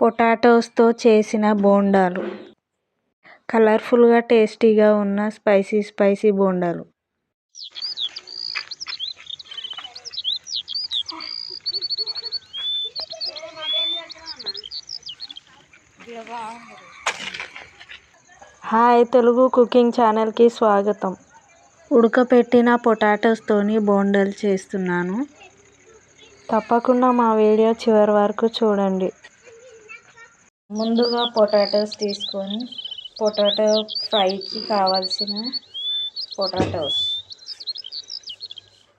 పొటాటోస్తో చేసిన బోండాలు. కలర్ఫుల్గా టేస్టీగా ఉన్న స్పైసీ స్పైసీ బోండాలు. హాయ్ తెలుగు కుకింగ్ ఛానల్కి స్వాగతం. ఉడకపెట్టిన పొటాటోస్తోని బోండాలు చేస్తున్నాను. తప్పకుండా మా వీడియో చివరి వరకు చూడండి. ముందుగా పొటాటోస్ తీసుకొని పొటాటో ఫ్రైకి కావాల్సిన పొటాటోస్.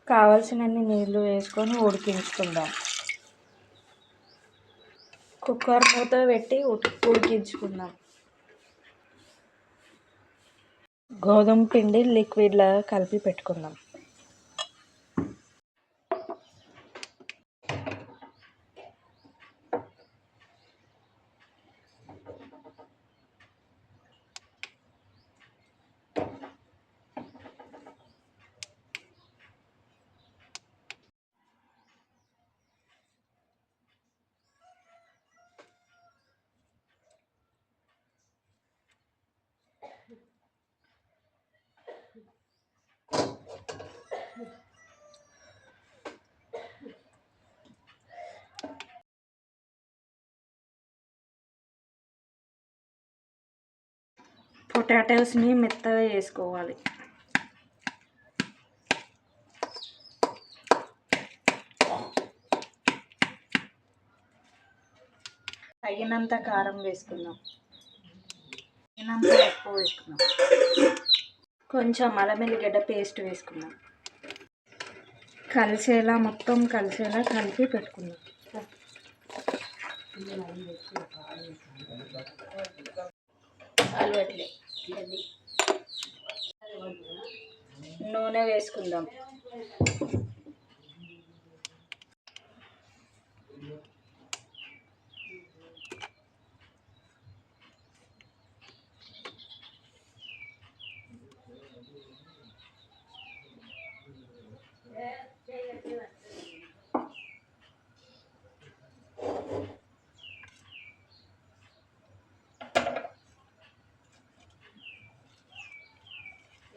కావాల్సినన్ని నీళ్ళు వేసుకొని ఉడికించుకుందాం. కుక్కర్ మూత పెట్టి ఉడికించుకుందాం. గోధుమ పిండి లిక్విడ్లాగా కలిపి పెట్టుకుందాం. పొటాటోస్ని మెత్తగా చేసుకోవాలి. తగినంత కారం వేసుకుందాం. తగినంత ఉప్పు వేసుకుందాం. కొంచెం అల్లమెల్లిగడ్డ పేస్ట్ వేసుకుందాం. కలిసేలా మొత్తం కలిసేలా కలిపి పెట్టుకుందాం. అలవట్లే. నూనె వేసుకుందాం.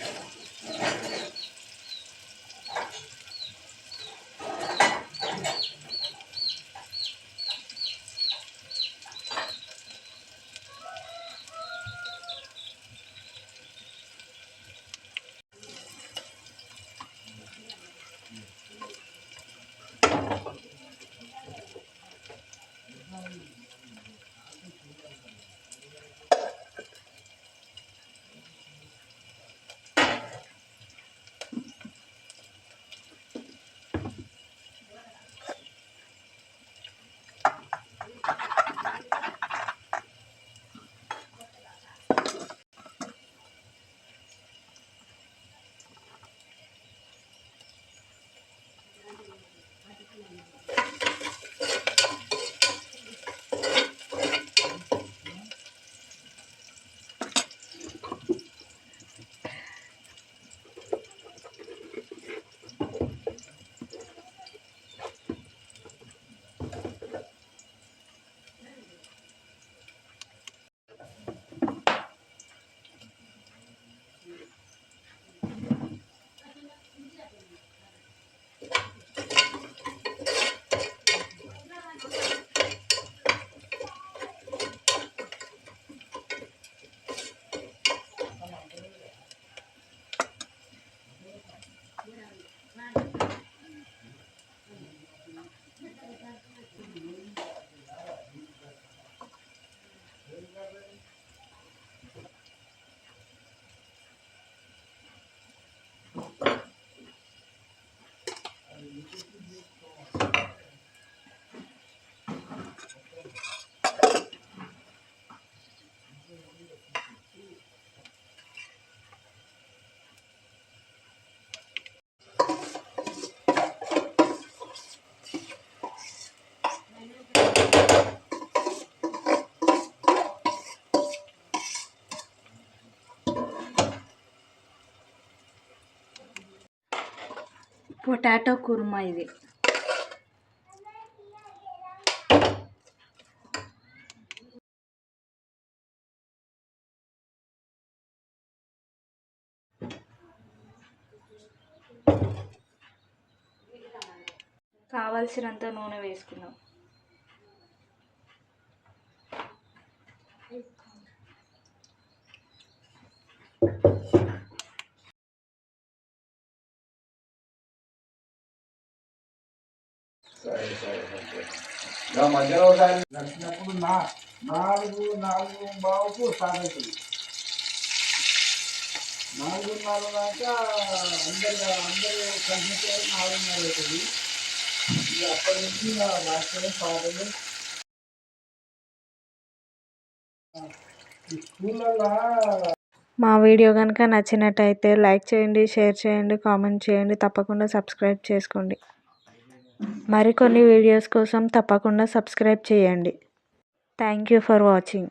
ハハハハ。పొటాటో కుర్మా ఇది. కావలసినంత నూనె వేసుకుందాం. మధ్యలో ఒకసారి నడిచినప్పుడు నా నాలుగు నాలుగు బావుకు స్టార్ట్ అవుతుంది. నాలుగున్నర దాకా అందరు అందరూ కలిసి నాలుగున్నర అవుతుంది. అప్పటి నుంచి నా స్కూళ్ళల్లో మా వీడియో కనుక నచ్చినట్టయితే లైక్ చేయండి షేర్ చేయండి కామెంట్ చేయండి తప్పకుండా సబ్స్క్రైబ్ చేసుకోండి. మరికొన్ని వీడియోస్ కోసం తప్పకుండా సబ్స్క్రైబ్ చేయండి. Thank you for watching